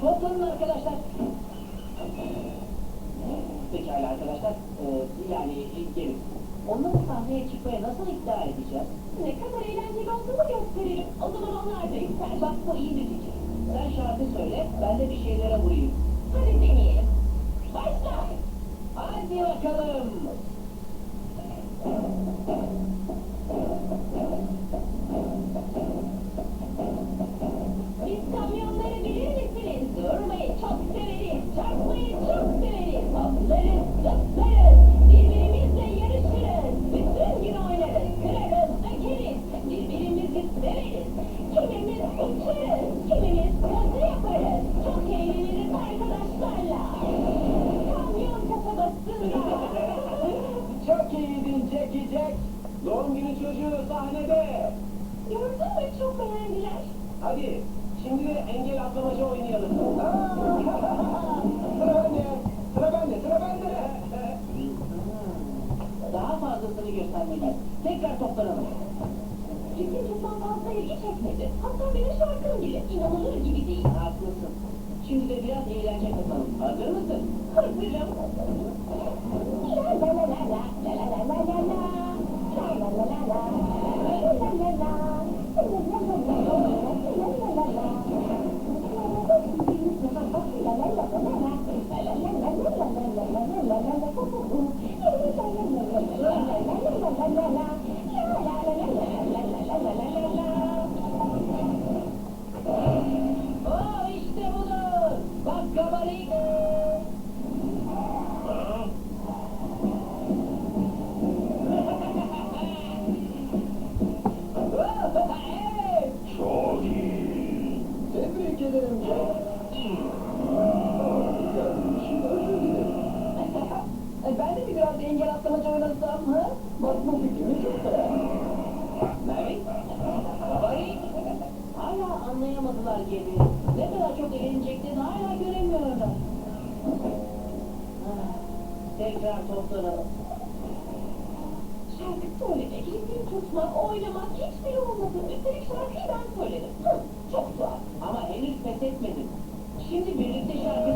Toplanın arkadaşlar. Pekala arkadaşlar. Ee, yani gelin. Onları sahneye çıkmaya nasıl ikna edeceğiz? Ne kadar eğlenceli olduğunu gösterelim. O zaman onlar da ister. Bak bu iyi bir fikir. Sen şarkı söyle, ben de bir şeylere vurayım. Hadi deneyelim. Başla. Hadi bakalım. Doğum günü çocuğu sahnede. Gördün mü çok beğendiler. Hadi şimdi de engel atlamaca oynayalım. sıra bende. Sıra bende. Sıra bende. Daha fazlasını göstermeliyiz. Tekrar toplanalım. Bizim tutmam fazla ilgi çekmedi. Hatta benim şarkım bile inanılır gibi değil. Haklısın. Şimdi de biraz eğlence katalım. Hazır mısın? Hazırım. Çok beğendim. Mary? Kabarik? Hala anlayamadılar gibi. Ne kadar çok eğleneceklerini hala göremiyorlar. Ah, Tekrar toplanalım. Şarkı söylemek, ritim tutmak, oynamak hiçbiri olmadı. Üstelik şarkıyı ben söyledim. Hı, çok tuhaf. Ama henüz pes etmedim. Şimdi birlikte şarkı